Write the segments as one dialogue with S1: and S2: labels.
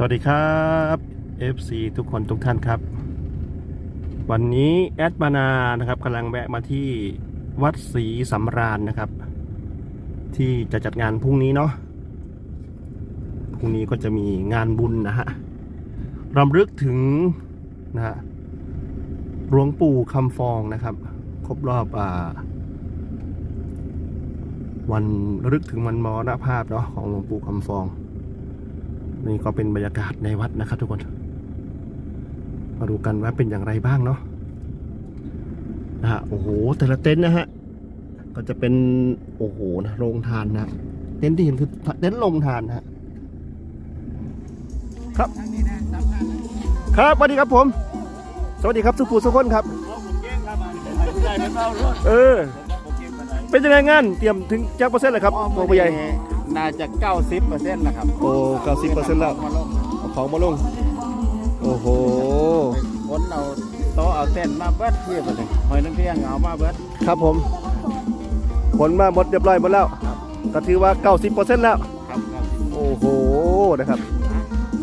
S1: สวัสดีครับ FC ทุกคนทุกท่านครับ วันนี้แอดมานานะครับกำลังแวะมาที่วัดศรีสำราญนะครับ ที่จะจัดงานพรุ่งนี้เนาะพรุ่งนี้ก็จะมีงานบุญนะฮะรำลึกถึงนะฮะหลวงปู่คำฟองนะครับ ครบรอบอ่า วันระลึกถึงวันมรณภาพเนาะของหลวงปู่คำฟอง นี่ก็เป็นบรรยากาศในวัดนะครับทุกคน มาดูกันว่าเป็นอย่างไรบ้างเนาะนะฮะโอ้โหแต่ละเต็นท์นะฮะก็จะเป็นโอ้โหนะโรงทานนะเต็นท์ที่เห็นคือเต็นท์โรงทานนะครับ ครับสวัสดีครับผม สวัสดีครับสุภูสุคนครับเออ เป็นยังไงงานเตรียมถึงจักเปอร์เซ็นต์เลยครับโอ้ผู้ใหญ่
S2: น่าจะ 90เปอร์เซ็นต์นะครับ
S1: โอ้เก้าสิบเปอร์เซ็นต์แล้ว
S2: มาลง
S1: เอาของมาลง โอ้โห
S2: คนเอาโต๊ะเอาเต้นมาเบิดเทียบกันเลยหอยน้ำเพียงเอามาเบิด
S1: ครับผม ผลมาหมดเรียบร้อยหมดแล้ว ก็ถือว่า 90%แล้ว
S2: ครับครับ
S1: โอ้โห นะครับ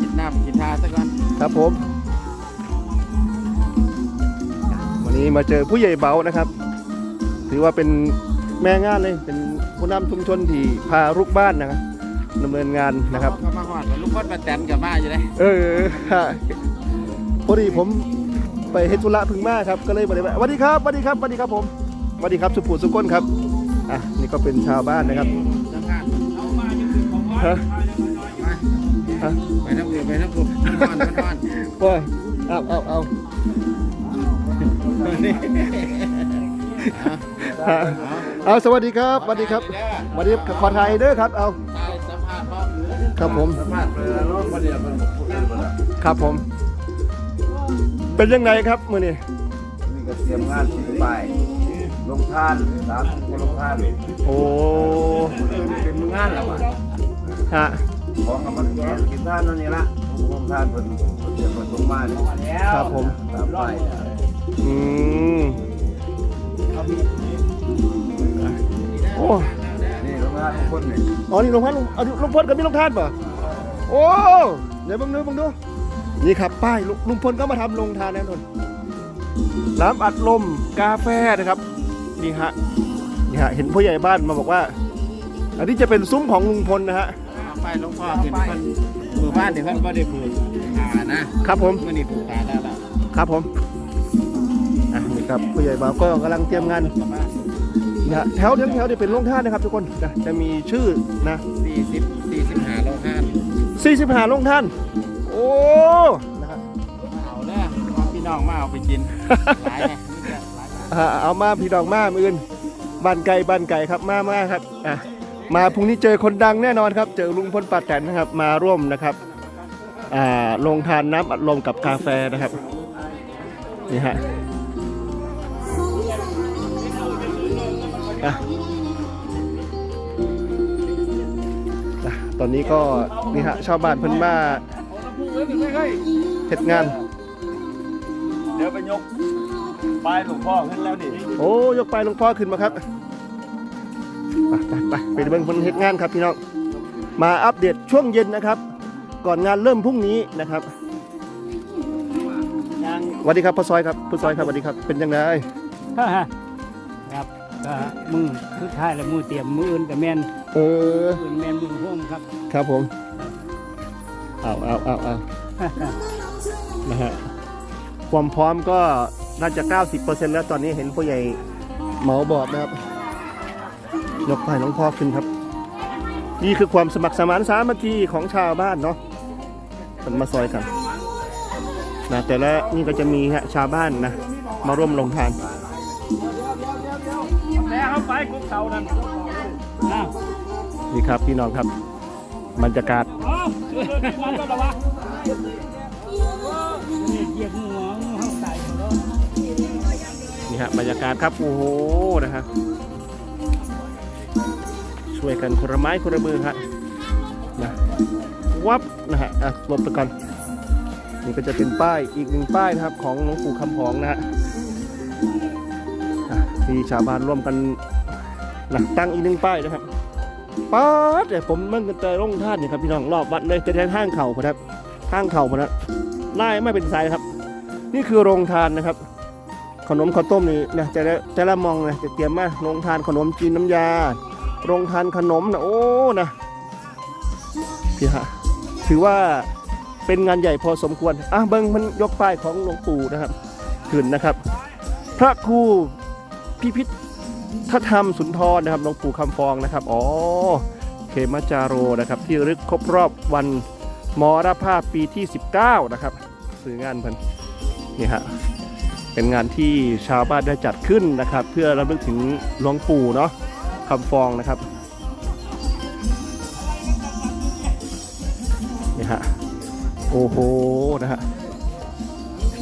S2: กินน้ำกินทาซะก่อน
S1: ครับผม วันนี้มาเจอผู้ใหญ่เบานะครับ ถือว่าเป็น แม่งานเลยเป็นผู้นำชุมชนที่พาลูกบ้านนะครับดำเนินงานนะครับ
S2: เขามาหอดลูกบอลมาแตนกับมาอยู่เลย
S1: เออฮะพอดีผมไปเฮดธุระพึ่งมาครับก็เลยมาเลยว่าสวัสดีครับสวัสดีครับสวัสดีครับผมสวัสดีครับสุภูสุก้นครับอะนี่ก็เป็นชาวบ้านนะครับ
S2: สัมภาษณ์
S1: ฮะ
S2: มา
S1: ฮะ
S2: ไปน้ำเกลือไปน้ำเกลือนอนนอน
S1: โอ้ยเอาเอาเอา
S2: นี่
S1: ฮะ เอาสวัสดีครับสวัสดีครับสวัสดีขอไทยเด้อครับ เอา
S2: ตายสัมภาษณ์พ่อ
S1: ครับผม
S2: สัมภาษณ์ไปแล้วเนาะประเดี๋ยวมันพูดกันไปแล้ว
S1: ครับผม เป็นยังไงครับมือนี้
S3: นี่ก็เตรียมงานที่ไปลงทานสามคนลงทาน
S1: โอ้
S3: เป็นมืองานแล้วอะ
S1: ฮะ
S3: ของกับมันกินทานนั่นนี่ละลงทานเพิ่นเดี๋ยวเพิ่นลงมาเนี่ย
S1: ครับผม
S3: ตามไป
S1: อืม โอ้
S3: นี่ลงทานทุกคนนี่
S1: อ๋อนี่หลวงพ่อหลวงเอาหลุงพลกับมีหลวงท่านป่ะโอ้เดี๋ยวเบังดูเบังดูนี่ครับป้ายลุงลุงพลก็มาทำลงทานแน่นอนน้ำอัดลมกาแฟนะครับนี่ฮะนี่ฮะเห็นผู้ใหญ่บ้านมาบอกว่า อันนี้จะเป็นซุ้มของลุงพลนะฮะ
S2: เอาไปหลวงพ่อขึ้นเพิ่นหมู่บ้านเดี๋ยวเพิ่นก็ได้ผูกขานะครับ
S1: ผม
S2: เมื่อนี้ผูกขาแล้วล่ะ
S1: ครับผม อะนี่ครับผู้ใหญ่บ่าวก็กำลังเตรียมงาน
S2: กลับบ้า น
S1: นะฮะแถวทั้งแถวเนี่ยเป็นโรงท่านนะครับทุกคนนะจะมีชื่อนะ
S2: สี่สิบสี่สิบห้าโลห้าน
S1: 45โรงท่าน โอ้นะครับ
S2: เอาเด้อพี่น้องมาเอาไปกินหลายไงนี่จะหลายบาท
S1: อ่าเอามาพี่ดอกมามืออื่นบ้านไก่บ้านไก่ครับมามาครับอะมาพรุ่งนี้เจอคนดังแน่นอนครับ เจอลุงพลป้าแตนนะครับ มาร่วมนะครับอ่าลงทานน้ำอัดลมกับกาแฟนะครับนี่ฮะ อะอะตอนนี้ก็นี่ฮะชาวบ้านเพิ่นมาเฮ็ดงาน
S3: เดี๋ยวไปยกป้ายหลวงพ่อขึ้นแล้วนี่
S1: โอ้ยกไปหลวงพ่อขึ้นมาครับไปไปไปไปเบิ่งคนเฮ็ดงานครับพี่น้องมาอัปเดตช่วงเย็นนะครับ ก่อนงานเริ่มพรุ่งนี้นะครับสวัสดีครับพ่อซอยครับพ่อซอยครับสวัสดีครับเป็นยังไง
S4: ครับ ก็มือสุดท้ายแล้วมือเตรียมมืออื่นกับแมน
S1: เออ
S4: อื่นแมนมือโฮมครับ
S1: ครับผมเอาเอาเอาเอานะฮะความพร้อมก็น่าจะ 90%แล้วตอนนี้เห็นพ่อใหญ่เหมาบอดนะครับยกไปหลวงพ่อขึ้นครับ นี่คือความสมัครสมานสามัคคีของชาวบ้านเนาะมันมาซอยกันนะแต่ละนี่ก็จะมีฮะชาวบ้านนะ มาร่วมลงทาน
S4: แล้วเอาไปกุ๊กเสานั่นอ้าว
S1: นี่ครับพี่น้องครับบรรยากาศ
S4: อ๋อมันก็ระวะนี่เหยียบงูงูห้องใส่
S1: นี่ฮะบรรยากาศครับโอ้โหนะฮะช่วยกันคนละไม้คนละมือฮะนะวับนะฮะอะลบไปก่อนนี่ก็จะเป็นป้ายอีกหนึ่งป้ายนะครับของหลวงปู่คำผองนะฮะ ที่ชาวบ้านร่วมกันนะตั้งอีกหนึ่งป้ายนะครับป้าดเดี๋ยผมมันก็จะลงท่านนี่ครับพี่น้องรอบวัดเลยแต่แทนห้างเข่าครับข้างเข่าพนะไล่ไม่เป็นสายครับ นี่คือโรงทานนะครับ ขนมข้าวต้มนี่นะแต่ละแต่ละมองนะจะเตรียมมาโรงทานขนมจีนน้ำยา โรงทานขนมนะโอ้นะพี่ฮะถือว่าเป็นงานใหญ่พอสมควรอะเบิ้งมันยกป้ายของหลวงปู่นะครับขึ้นนะครับ พระครู พิพิธธรรมสุนทรนะครับหลวงปู่คำฟองนะครับอ๋อเขมาจาโรนะครับที่ระลึกครบรอบวันมรภาพปีที่ 19 นะครับสื่องานเพิ่นนี่ฮะเป็นงานที่ชาวบ้านได้จัดขึ้นนะครับ เพื่อรำลึกถึงหลวงปู่เนาะคำฟองนะครับนี่ฮะโอ้โหนะฮะ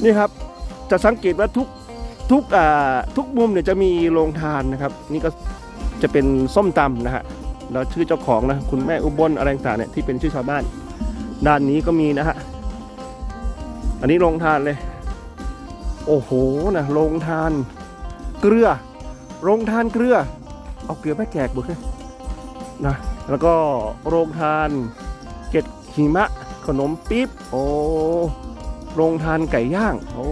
S1: นี่ครับจะสังเกตว่าทุก ทุกอ่าทุกมุมเนี่ยจะมีโรงทานนะครับ นี่ก็จะเป็นส้มตำนะฮะแล้วชื่อเจ้าของนะคุณแม่อุบลอะไรต่างเนี่ยที่เป็นชื่อชาวบ้าน ด้านนี้ก็มีนะฮะอันนี้โรงทานเลย โอ้โหนะโรงทาน เกลือโรงทานเกลือ เอาเกลือไปแจกบุคนะแล้วก็โรงทานเก็ดหิมะ ขนมปิ๊บโอ้โรงทานไก่ย่าง โอ้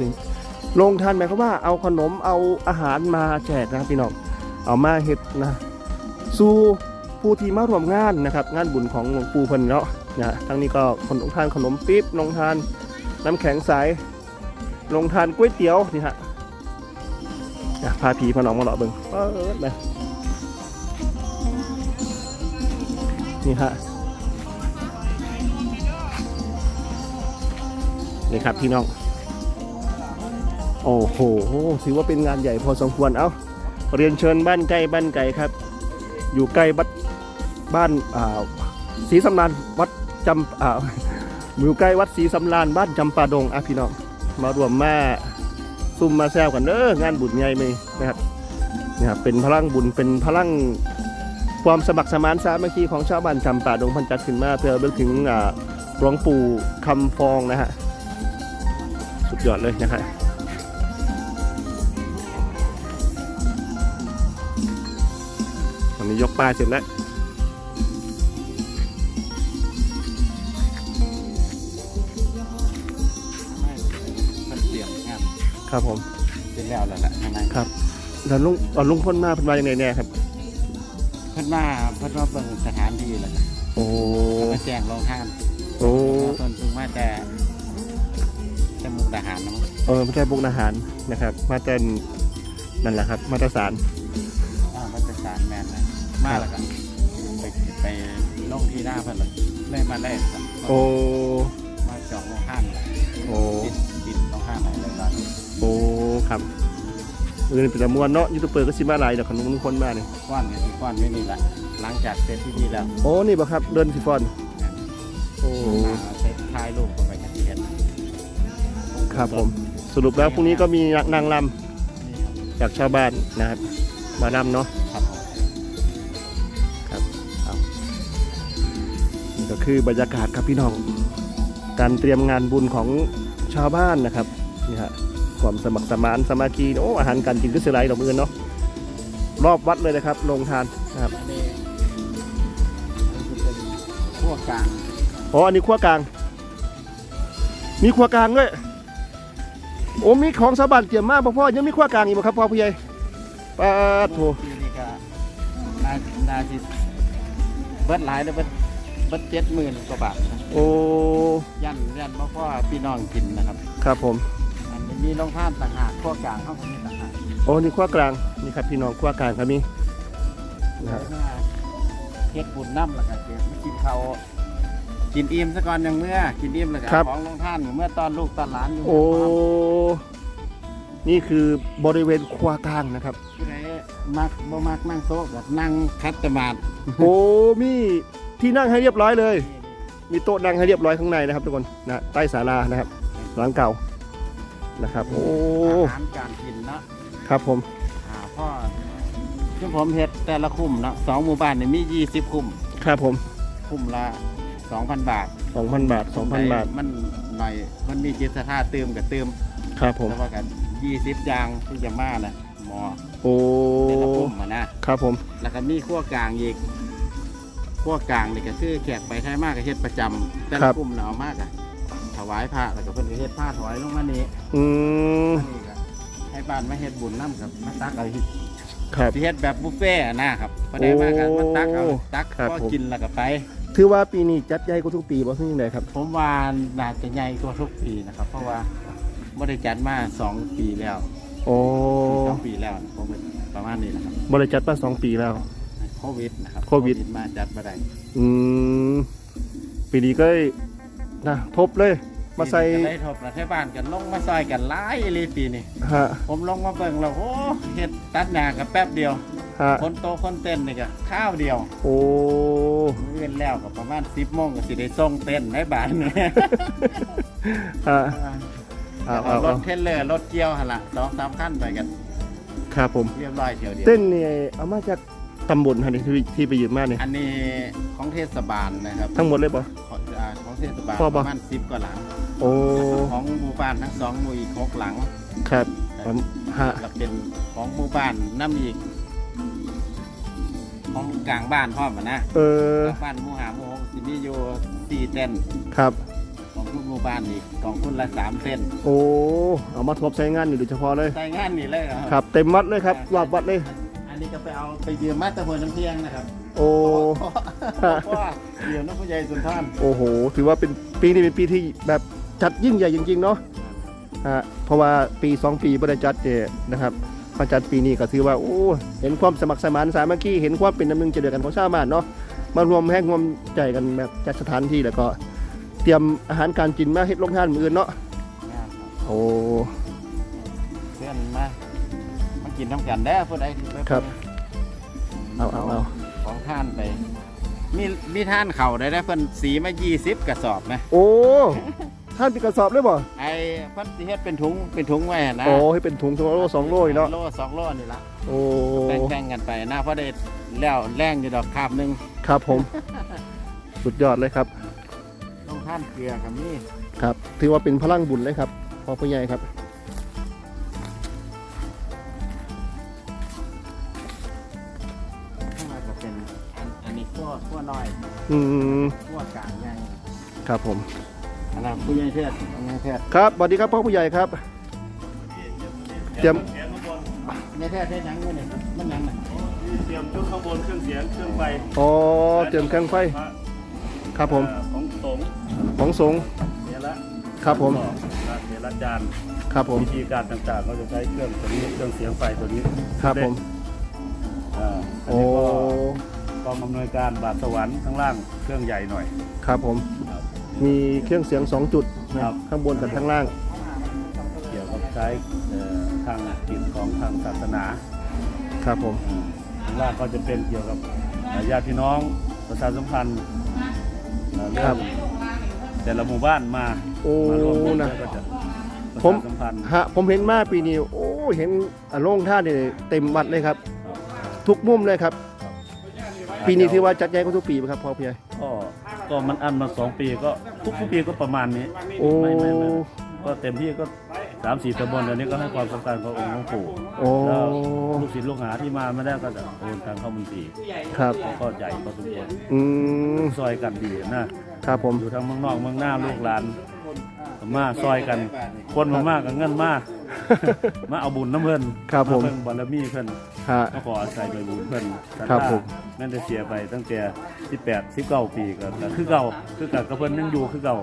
S1: ถึง โรงทานหมายความว่าเอาขนมเอาอาหารมาแจกนะพี่น้องเอามาเห็ดนะสู่ผู้ที่มาร่วมงานนะครับงานบุญของหลวงปู่เพิ่นเนาะนะทั้งนี้ก็ขนมทานขนมปิ๊บโรงทานน้ำแข็งใสลงทานก๋วยเตี๋ยวนี่ฮะอะพาผีพาน้องมาเลาะเบิงเออนะนี่ฮะนี่ครับพี่น้อง โอ้โห ถือว่าเป็นงานใหญ่พอสมควร เอ้าเรียนเชิญบ้านใกล้บ้านไกลครับ อยู่ใกล้วัดบ้านอ่าศรีสำรานวัดจำอ่าอยู่ใกล้วัดศรีสำรานบ้านจำปาดงอะพี่น้อง มารวมมาซุ่มมาแซวกันเด้องานบุญใหญ่ไหมนะครับนะครับ เป็นพลังบุญ เป็นพลังความสมัครสมานสามัคคีของชาวบ้านจำป่าดงพันจัดขึ้นมาเพื่อเบิกถึงอ่าหลวงปู่คำฟองนะฮะ สุดยอดเลยนะฮะต อนนี้ยกป้ายเสร็จแล้ว
S2: มันเตรียมงาน
S1: ครับผม
S2: เป็นแล้วแล้วล่ะข้างใน
S1: ครับแล้วลุงอ่าลุงพ้นมาเป็นมาอย่างไรเนี่ยครับ
S2: เพิ่นมาเพิ่นมาเบิ่งสถานที่แล้วก็
S1: โอ้
S2: มาแจ้งโรงทาน
S1: โอ้
S2: ตนถึงมาแต่แต่มุกดาหารนะมั้ง
S1: เออไม่ใช่บุกอาหารนะครับ มาเต้นนั่นแหละครับ มาตรฐาน
S2: มาแล้วก็ไปไปลงที่หน้าเพิ่นเลยเลยมาแรกสัก
S1: โอ้
S2: มาจองโรงทานเลย
S1: โอ้
S2: ปิดปิดโรงทานอะไรเลยล่ะ
S1: โอ้ครับเออเป็นจำนวนเนาะยูทูบเบอร์ก็สิมาหลายเดี๋ยวขนมลุงคนมาเนี่ย
S2: ก้อนกันที่ก้อนไม่นี่แหละหลังจากเสร็จพิธีแล้ว
S1: โอ้นี่บ่ครับเดินสิฟอนโอ้
S2: มาเสร็จถ่ายรูปกันไปกันที่เห็น
S1: ครับผมสรุปแล้วพรุ่งนี้ก็มีนางร
S2: นี่ครับำ
S1: จากชาวบ้านนะครับ มารำเนาะ ก็คือบรรยากาศครับพี่น้อง การเตรียมงานบุญของชาวบ้านนะครับนี่ฮะความสมัครสมานสามัคคีโอ้อาหารการกินก็เสียไรดอกมือเนาะรอบวัดเลยนะครับโรงทานนะครับ
S2: อันนี้อันนี้จะเป็นพวกกลาง
S1: อ๋ออันนี้ขั้วกลาง มีขั้วกลางด้วยโอ้มีของสาวบ้านเตรียมมากพ่อยังมีขั้วกลางอีกบ่ครับพ่อผู้ใหญ่ปาดโถ
S2: ที่นี่ก็นานาสิเบิดหลายเลยเบิด เบิดเจ็ดหมื่นกว่าบาทนะ
S1: โอ้
S2: ยันยันเพราะพ่อพี่น้องกินนะครับ
S1: ครับผม
S2: อันนี้มีรองท่านต่างหากพวกกลางเขาก็มีต่างหาก
S1: โอ้นี่ขั้วกลาง นี่ครับพี่น้องขั้วกลางครับมีนะฮะ
S2: เฮ็ดบุญน้ำแล้วก็เก็บมากินเขาวกินอิ่มซะก่อนอย่างเมื่อ กินอิ่มแล้วก็
S1: ครับ
S2: ของรองท่านเมื่อตอนลูกตอนหลานอยู่
S1: โอ้ นี่คือบริเวณขั้วกลางนะครับ
S2: ผู้ใดมักบ่มักนั่งโต๊ะแบบนั่งคัดตมาด
S1: โอ้มี ที่นั่งให้เรียบร้อยเลย มีโต๊ะนั่งให้เรียบร้อยข้างในนะครับทุกคนนะใต้ศาลานะครับหลังเก่านะครับโอ้
S2: อาหารการกินเนาะ
S1: ครับผม
S2: อ่าพ่อที่ผมเฮ็ดแต่ละคุ้มเนาะสองหมู่บ้านเนี่ยมียี่สิบคุ้ม
S1: ครับผม
S2: คุ้มละสองพันบาท
S1: 2,000บาท2,000บาท
S2: มันหน่อยมันมีจิตศรัทธาเติมกับเติม
S1: ครับผม
S2: แล้วว่ากันยี่สิบยางที่จะมานะหมอ
S1: โอ้
S2: แต่ละคุ้มมานะครับ
S1: ผม
S2: แล้วก็มีขั้วกลางอีก ขั้วกลางนี่ก็คือแขกไปไทยมากก็เฮ็ดประจำแต่ละกลุ่มเนาะเอามากอะวายพระแล้วก็เพิ่นก็เฮ็ดผ้าถวายลงมานี่
S1: อืม
S2: อันนี้ก็ให้บ้านมาเฮ็ดบุญนํครับมาตักเอา
S1: ครับ
S2: สิเฮ็ดแบบบุฟเฟ่ต์นะครับพอได้มาก็มาตักเอาตัก
S1: ครับ
S2: ก็
S1: ผม
S2: กินแล้วก็ไป
S1: ถือว่าปีนี้จัดใหญ่กว่าทุกปีบ่ซึ่งยังไงครับ
S2: ผมว่าน่าจะใหญ่กว่าทุกปีนะครับ เพราะว่าบ่ได้จัดมาสองปีแล้ว
S1: โอ้
S2: สองปีแล้วผมเป็นประมาณนี้แหละครับ
S1: บริจัดมาสองปีแล้ว
S2: โค วิดนะครับ
S1: โควิด
S2: มาจัดมาได้
S1: อืมปีนี้ก็นะทบเลย มาใส่
S2: ปีนี้ก็ได้ทบรัฐบาลกันลงมาซอยกันหลายเลยปีนี้
S1: ฮะ
S2: ผมลงมาเบิ่งแล้วโอ้เฮ็ดตัดหน้ากับแป๊บเดียว
S1: ฮะ
S2: คนโตคนเต้นนี่ก็ข้าวเดียว
S1: โอ้
S2: มื้ออื่นแล้วก็ประมาณ10โมงก็สิได้ส่งเต้นในบ้านนี่
S1: ฮะเอาเอา
S2: ร
S1: เอา
S2: ถเทรลเลอร์รถเกี่ยวหั่นล่ะสองสามคันไปกัน
S1: ครับผม
S2: เรียบร้อยเที่ยวเดียว
S1: เต้นเนี่ยเอามาจาก ตำบลฮะนี่ที่ที่ไปยืมมาเนี่ย
S2: อันนี้ของเทศบาลนะครับ
S1: ทั้งหมดเลยปะ
S2: ของอ่าของเทศบาล
S1: พอ
S2: ป
S1: บ่
S2: ระมาณ10กว่าหลัง
S1: โอ้
S2: ของหมู่บ้านทั้งสองหมู่อีกหกหลัง
S1: ครับฮะ
S2: แล้วเป็นของหมู่บ้านน้ำอีก ของกลางบ้านพร้อมอะนะ
S1: เออก
S2: ลางบ้านหมู่หาหมู่หกสิมีอยู่สี่เส้น
S1: ครับ
S2: ของทุกหมู่บ้านอีกของคุณละสามเส้น
S1: โอ้เอามาทบใช้งานอยู่โดยเฉพาะเลย
S2: ใส่งานนี่เลยเหรอ
S1: ครับ เต็มวัดเลยครับรอบวัดเลย
S2: อันนี้ก็ไปเอาไปยืมมาแตะพลน้ำเที่ยงนะครับ
S1: โอ้
S2: เพราะว่ายืมน้ำผู้ใหญ่สุนทร
S1: โอ้โห ถือว่าเป็นปีนี้เป็นปีที่แบบจัดยิ่งใหญ่จริงๆเนาะฮะเพราะว่าปี 2 ปีไม่ได้จัดเนี่ยนะครับมาจัดปีนี้ก็ถือว่าโอ้เห็นความสมัครสมานสามัคคีเห็นความเป็นน้ำหนึ่งใจเดียวกันของชาวบ้านเนาะมารวมแห้งรวมใจกันแบบจัดสถานที่แล้วก็ เตรียมอาหารการกินมาเฮ็ดลงทานมืออื่นเนาะโอ้
S2: เพื่อนมามา กินน้ำกันได้อผู้ใดที่ไป
S1: ครับ เอาเอาเอา
S2: ของท่านไป มีมีท่านเข่าได้ได้เพิ่นสีมา20กระสอบนะ
S1: โอ้ ท่านเป็นกระสอบเลยบ่
S2: ไอ้เพันสิเฮ็ดเป็นถุงเป็นถุงไว้หั่นนะ
S1: โอ้ให้เป็นถุงสองโลสองโลอีกเนาะ
S2: โลสองโลนี่ละ
S1: โอ้
S2: แบ่งๆกันไปนะเพราะได้แล้วแรงอยู่ดอกคาบหนึง
S1: ครับผม สุดยอดเลยครับ
S2: ต้องท่านเกลือกับนี่
S1: ครับ ถือว่าเป็นพลังบุญเลยครับพ่อผู้ใหญ่ครับ
S2: อย
S1: อืม
S2: ขั้วกลางใหญ่
S1: ครับผม
S2: อันนั้นผู้ใหญ่เทศผู้ใหญ่เทศ
S1: ครับสวัสดีครับพ่อผู้ใหญ่ครับเตรียม
S2: ผู้ใหญ่เทศเทศหยังอยู่นี่มันหยังน่ะ
S5: เตรียมชุดข้างบนเครื่องเสียงเครื่องไฟ
S1: อ๋อเตรียมเครื่องไฟ
S5: พระ
S1: ครับผม
S5: เอ่อของสงฆ์
S1: ของสงฆ์
S5: เทระ
S1: ครับผม
S5: พระเทระจารย์
S1: ครับผม
S5: วิธีการต่างๆก็จะใช้เครื่องตัวนี้เครื่องเสียงไฟตัวนี้
S1: ครับผม
S5: อ่าอัน
S1: โอ้
S5: นี้ ก็กองอำนวยการบาทสวรรค์ข้างล่างเครื่องใหญ่หน่อย
S1: ครับผม
S5: ครับ
S1: มีเครื่องเสียงสองจุดนะครับ ข้างบนกับข้างล่าง
S5: เกี่ยวกับใช้เอ่อทางกิจของทางศาสนา
S1: ครับผม
S5: อ่าข้างล่างก็จะเป็นเกี่ยวกับเอ่อญาติพี่น้องประชาสัมพันธ์เอ่อเรื่องแต่ละหมู่บ้านมา
S1: โอ้
S5: มารวมกัน
S1: นะ
S5: แล้วก็จะประ
S1: ผม
S5: ชาสัมพันธ์
S1: ฮะ ผมเห็นมาปีนี้ โอ้ เห็นอะโล่งท่าเนี่ยเต็มวัดเลยครับ ทุกมุมเลยครับ ปีนี้ถือว่าจัดใหญ่กว่าทุกปีไหมครับพ่อผู้ใหญ่
S5: ก็ก็มันอันมาสองปีก็ทุกทุกปีก็ประมาณนี้
S1: โอ้
S5: ไม่ไม่ไม่ก็เต็มที่ก็สามสี่ตำบลเดี๋ยวนี้ก็ให้ความสำคัญกับองค์หลวงปู่
S1: โอ้
S5: แล้วลูกศิษย์ลูกหาที่มาไม่ได้ก็จะโอนทางเข้าบัญชี
S1: ครับ
S5: ก็ใหญ่พอสมควร
S1: อืม
S5: ซอยกันดีนะครับ
S1: ผม
S5: อยู่ทางเมืองนอกเมืองหน้าลูกหลานมาซอยกัน คนมามากกับเงินมา มาเอาบุญน้ำเพิ่น
S1: ครับผมา
S5: เพิ่งบารมีเพิ่น
S1: ฮะ
S5: ก็ขออาศัยไปบุญเพิ่นศรัทธา
S1: ครับผม
S5: นั่นจะเสียไปตั้งแต่18 19ปีก็ก็คือเก่าคือกับกระเพิ่นยังอยู่คือเก่า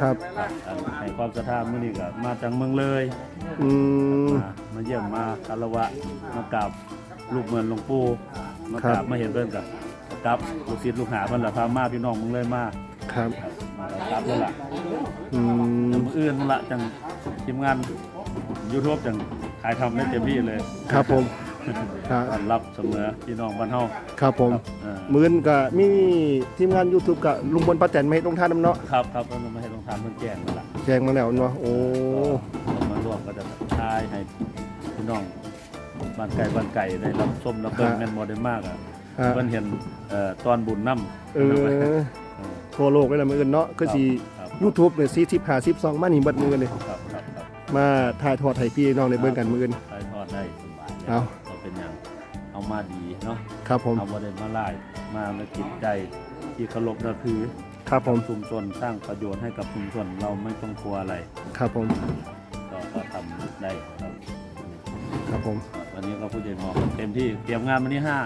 S1: ครับ
S5: ครับอันให้ความศรัทธามื้อนี้ก็มาจากเมืองเลย
S1: อืม
S5: มามาเยี่ยมมาคารวะมากราบลูกเหมือนหลวงปู่มากรา
S1: ครับบ
S5: มาเห็นเพิ่นกับกับลูกศิษย์ลูกหาเพิ่นล่ะพามาพี่น้องเมืองเลยมา
S1: ครับ
S5: ครับมาแล้วกราบแล้วล่ะ
S1: อืม
S5: แต่มื้ออื่นนั่นละจังทีมงาน YouTube จังถ่ายทำได้เต็มที่เลย
S1: ครับผมครับ
S5: ต้อนรับเสมอพี่น้องบ้านเฮา
S1: ครับผม
S5: ครับเออ
S1: มื้อนกับมีทีมงาน YouTube กับลุงบนป้าแตนมาให้ลงท่านน้ำเนาะ
S5: ครับครับเพิ่นมาให้ลงทานเพิ่นแจ้งนั่นล่ะ
S1: แจ้งมาแล้วเนาะโอ้
S5: ก็มาร่วมก็จะทายให้พี่น้องบ้านไก่บ้านไก่ได้รับชมรับเบิ่งแม่นบ่ได้มากอะ
S1: ฮะ
S5: เพิ่นเห็นเอ่อตอนบุญนำ
S1: เออทั่วโลกเลยนะมื้ออื่นเนาะคือสิ
S5: ครับ
S1: YouTube เนี่ย40 50 2มานี่เบัดมื้อนี่
S5: ครับครับครับ
S1: มาถ่ายทอดให้พี่น้องได้เบิ่งกันมื้ออื่น
S5: ถ่ายทอดได้สบาย
S1: เอา
S5: ก็เป็นอย่างเอามาดีเนาะ
S1: ครับผม
S5: เอาบ่ได้มาไล่มาแล้วจิตใจที่เคารพนับถือ
S1: ครับผม
S5: ชุมชนสร้างประโยชน์ให้กับชุมชนเราไม่ต้องกลัวอะไร
S1: ครับผม
S5: ก็ก็ทำได้ครับ
S1: ครับผม
S5: วันนี้ก็ผู้ใหญ่หมอก็เต็มที่เตรียมงานวันนี้ห้า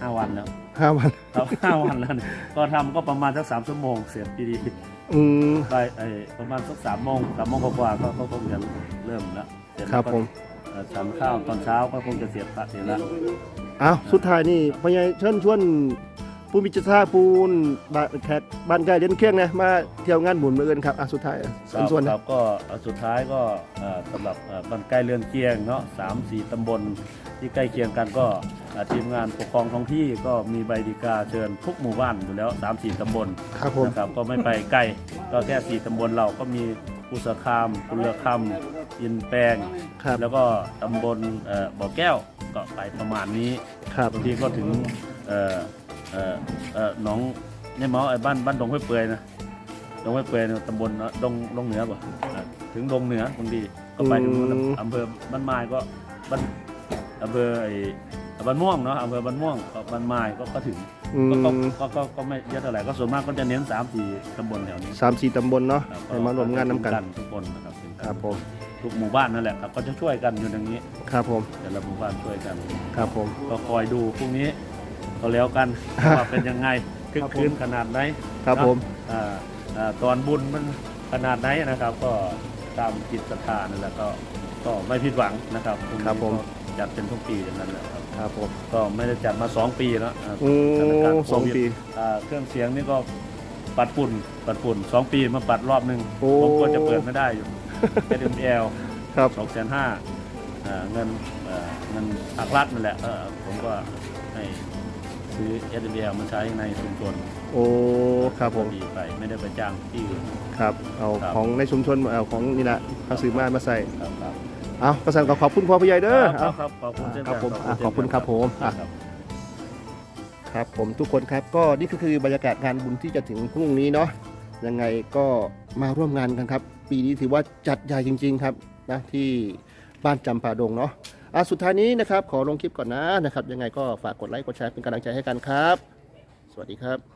S5: ห้าวันแล้ว
S1: ห้าวัน
S5: ครับห้าวันแล้วเนี่ยก็ทำก็ประมาณสักสามชั่วโมงเสร็จดี
S1: อืม
S5: ๆได้ไอ้ประมาณสักสามโมงสามโมงกว่าๆก็ก็คงจะเริ่มแล้วเสร็จ
S1: ค
S5: แล้
S1: รั
S5: ว
S1: บ
S5: ก็
S1: ผม
S5: เอ่อฉันข้าวตอนเช้าก็คงจะเสียบพระเสร็จแล้ว
S1: อ้าวสุดท้ายนี่พ่อใหญ่เชิญชวนผู้มิจฉาปูนบ้านแขกบ้านใกล้เด่นเคียงนะมาเที่ยวงานบุญมื้ออื่นครับอะสุดท้ายอะ
S5: ครับ
S1: ส่วน
S5: ค
S1: นะ
S5: รับก็เอ่อสุดท้ายก็เอ่อสำหรับเอ่อบ้านใกล้เรือนเคียงเนาะสามสี่ตำบล ที่ใกล้เคียงกันก็เอ่อทีมงานปกครองท้องที่ก็มีใบดีกาเชิญทุกหมู่บ้านอยู่แล้วสามสี่ตำบล
S1: ครับผม
S5: นะครับก็ไม่ไปไกลก็แค่สี่ตำบลเราก็มีกุสคามกุลคำอินแปลง
S1: ครับ
S5: แล้วก็ตำบลเอ่อบ่อแก้วก็ไปประมาณนี้
S1: ครับ
S5: บางทีก็ถึงเอ่อเอ่อเอ่อหนองเนี่ยหมอไอ้บ้านบ้านดงห้วยเปื่อยนะดงห้วยเปื่อยเนี่ยตำบลเนอะดงดงเหนือป่ะอะถึงดงเหนือบางทีก็ไปถึงอำเภอบ้านไม้ก็บ้าน อำเภอไอ้บ้านม่วงเนาะอำเภอบ้านม่วงก็บ้านไม้ก็ก็ถึง
S1: อื
S5: ก็ก็
S1: ม
S5: ก็ก็ก็ไม่เยอะเท่าไหร่ก็ส่วนมากก็จะเน้นสามสี่ตำบลแถวนี้
S1: สามสี่ตำบลเนาะ
S5: ครับ
S1: ให้มารวมงานน้ำกัน
S5: ทุกคนนะครับเป็น
S1: ครับผม
S5: ทุกหมู่บ้านนั่นแหละครับก็จะช่วยกันอยู่อย่างนี้
S1: ครับผม
S5: แต่ละหมู่บ้านช่วยกัน
S1: ครับผม
S5: ก็คอยดูพรุ่งนี้ก็แล้วกัน ว่าเป็นยังไงคึก
S1: ครับผม
S5: คืนขนาดไหน
S1: ครับผม
S5: อ่าอ่าตอนบุญมันขนาดไหนนะครับ ก็ตามจิตศรัทธานั่นแหละก็ก็ไม่ผิดหวังนะครับพรุ่งนี้
S1: ครับผม
S5: ก็ จัดเป็นทุกปีอย่างนั้นแหละครับ
S1: ครับผม
S5: ก็ไม่ได้จัดมาสองปีแล้วอ่า
S1: โอ้
S5: สถานการณ์โค
S1: สอง
S5: วิด
S1: ปี
S5: อ่าเครื่องเสียงนี่ก็ปัดฝุ่นปัดฝุ่นสองปีมาปัดรอบหนึ่ง
S1: โอ้
S5: ผมก็จะเปิดไม่ได้อยู่ SML
S1: ครับ
S5: สองแสนห้าเงินเอ่อเงินภาครัฐนั่นแหละเออผมก็ให้ซื้อ SML มาใช้ในชุมชน
S1: โอ้ ครับผม
S5: ดีไปไม่ได้ไปจ้างที่อื่น
S1: ครับ เอา
S5: ครับ
S1: ของในชุมชนเอาของนี่แหละเขาซื้อมามาใส่
S5: ครับครับ
S1: เอากระสันก็ขอบคุณพ่อผู้ใหญ่เด้อ
S5: ครั
S1: เอา
S5: บครับขอบคุณเช่น
S1: ครั
S5: กับน
S1: ผมอะ
S5: เช่น
S1: ขอบคุณครับผมอะ
S5: ครับ
S1: ครับผมทุกคนครับก็นี่ก็คือบรรยากาศงานบุญที่จะถึงพรุ่งนี้เนาะยังไงก็มาร่วมงานกันครับ ปีนี้ถือว่าจัดใหญ่จริง ๆ ครับนะที่บ้านจำปาดงเนาะอะสุดท้ายนี้นะครับ ขอลงคลิปก่อนนะนะครับ ยังไงก็ฝากกดไลค์กดแชร์เป็นกำลังใจให้กันครับ สวัสดีครับ